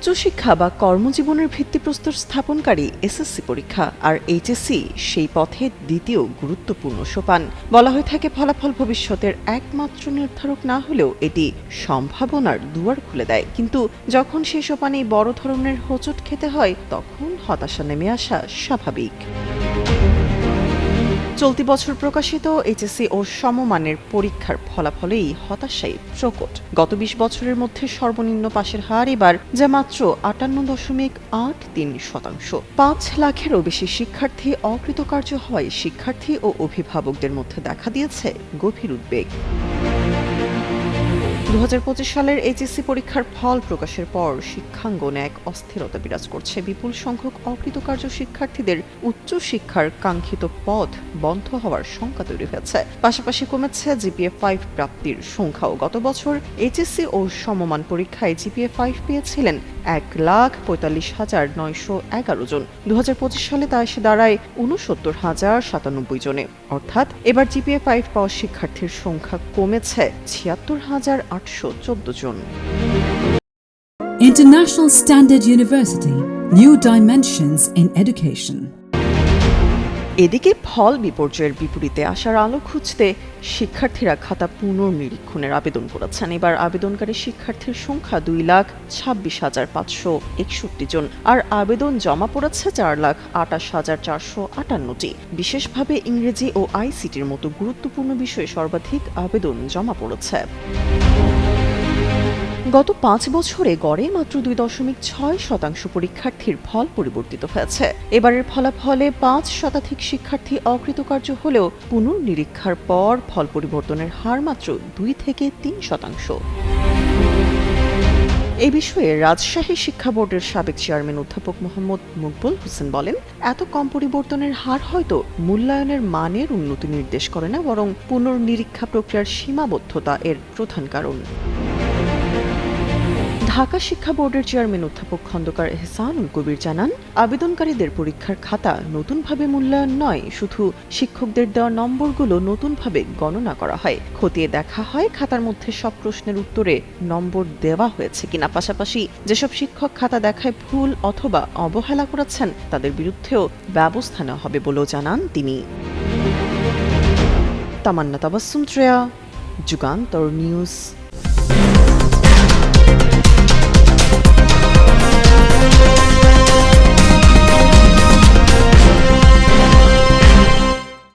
উচ্চশিক্ষা বা কর্মজীবনের ভিত্তিপ্রস্তর স্থাপনকারী এসএসসি পরীক্ষা আর এইচএসসি সেই পথে দ্বিতীয় গুরুত্বপূর্ণ সোপান। বলা হয়ে থাকে, ফলাফল ভবিষ্যতের একমাত্র নির্ধারক না হলেও এটি সম্ভাবনার দুয়ার খুলে দেয়। কিন্তু যখন সেই সোপানে বড় ধরনের হোঁচট খেতে হয়, তখন হতাশা নেমে আসা স্বাভাবিক। চলতি বছর প্রকাশিত এইচএসসি ও সমমানের পরীক্ষার ফলাফলেই হতাশাই প্রকট। গত বিশ বছরের মধ্যে সর্বনিম্ন পাশের হার এবার, যা মাত্র আটান্ন দশমিক আট তিন শতাংশ। পাঁচ লাখেরও বেশি শিক্ষার্থী অকৃতকার্য হওয়ায় শিক্ষার্থী ও অভিভাবকদের মধ্যে দেখা দিয়েছে গভীর উদ্বেগ। দু হাজার পঁচিশ সালের এইচএসসি পরীক্ষার ফল প্রকাশের পর শিক্ষাঙ্গনে এক অস্থিরতা বিরাজ করছে। বিপুল সংখ্যক অকৃতকার্য শিক্ষার্থীদের উচ্চ শিক্ষার কাঙ্ক্ষিত পথ বন্ধ হওয়ার শঙ্কা তৈরি হয়েছে। পাশাপাশি কমেছে জিপিএ ফাইভ প্রাপ্তির সংখ্যাও। গত বছর এইচএসসি ও সমমান পরীক্ষায় জিপিএ ফাইভ পেয়েছিলেন এক লাখ পঁয়তাল্লিশ হাজার নয়শো এগারো জন। দু হাজার পঁচিশ সালে তা এসে দাঁড়ায় উনসত্তর হাজার সাতানব্বই জনে। অর্থাৎ এবার জিপিএ ফাইভ পাওয়া শিক্ষার্থীর সংখ্যা কমেছে ছিয়াত্তর হাজার আটশো চোদ্দ জন International Standard University New Dimensions in Education. এদিকে ফল বিপর্যয়ের বিপরীতে আসার আলো খুঁজতে শিক্ষার্থীরা খাতা পুনর্নিরীক্ষণের আবেদন করেছেন। এবার আবেদনকারী শিক্ষার্থীর সংখ্যা দুই লাখ ছাব্বিশ হাজার পাঁচশো একষট্টি জন, আর আবেদন জমা পড়েছে চার লাখ আটাশ হাজার চারশো আটান্নটি। বিশেষভাবে ইংরেজি ও আইসিটির মতো গুরুত্বপূর্ণ বিষয়ে সর্বাধিক আবেদন জমা পড়েছে। গত পাঁচ বছরে গড়ে মাত্র দুই দশমিক ছয় শতাংশ পরীক্ষার্থীর ফল পরিবর্তিত হয়েছে। এবারের ফলাফলে পাঁচ শতাধিক শিক্ষার্থী অকৃতকার্য হলেও পুনর্নিরীক্ষার পর ফল পরিবর্তনের হার মাত্র দুই থেকে তিন শতাংশ। এ বিষয়ে রাজশাহী শিক্ষা বোর্ডের সাবেক চেয়ারম্যান অধ্যাপক মোহাম্মদ মুকবুল হোসেন বলেন, এত কম পরিবর্তনের হার হয়তো মূল্যায়নের মানের উন্নতি নির্দেশ করে না, বরং পুনর্নিরীক্ষা প্রক্রিয়ার সীমাবদ্ধতা এর প্রধান কারণ। ঢাকা শিক্ষা বোর্ডের চেয়ারম্যান অধ্যাপক খন্দকার এহসানুল কবির জানান, আবেদনকারীদের পরীক্ষার খাতা নতুনভাবে মূল্যায়ন নয়, শুধু শিক্ষকদের দেওয়া নম্বরগুলো নতুনভাবে গণনা করা হয়। খতিয়ে দেখা হয় খাতার মধ্যে সব প্রশ্নের উত্তরে নম্বর দেওয়া হয়েছে কিনা। পাশাপাশি যেসব শিক্ষক খাতা দেখায় ভুল অথবা অবহেলা করেছেন, তাদের বিরুদ্ধেও ব্যবস্থা নেওয়া হবে বলেও জানান তিনি। তামান্না তাবাসুম শ্রেয়া, যুগান্তর নিউজ। Thank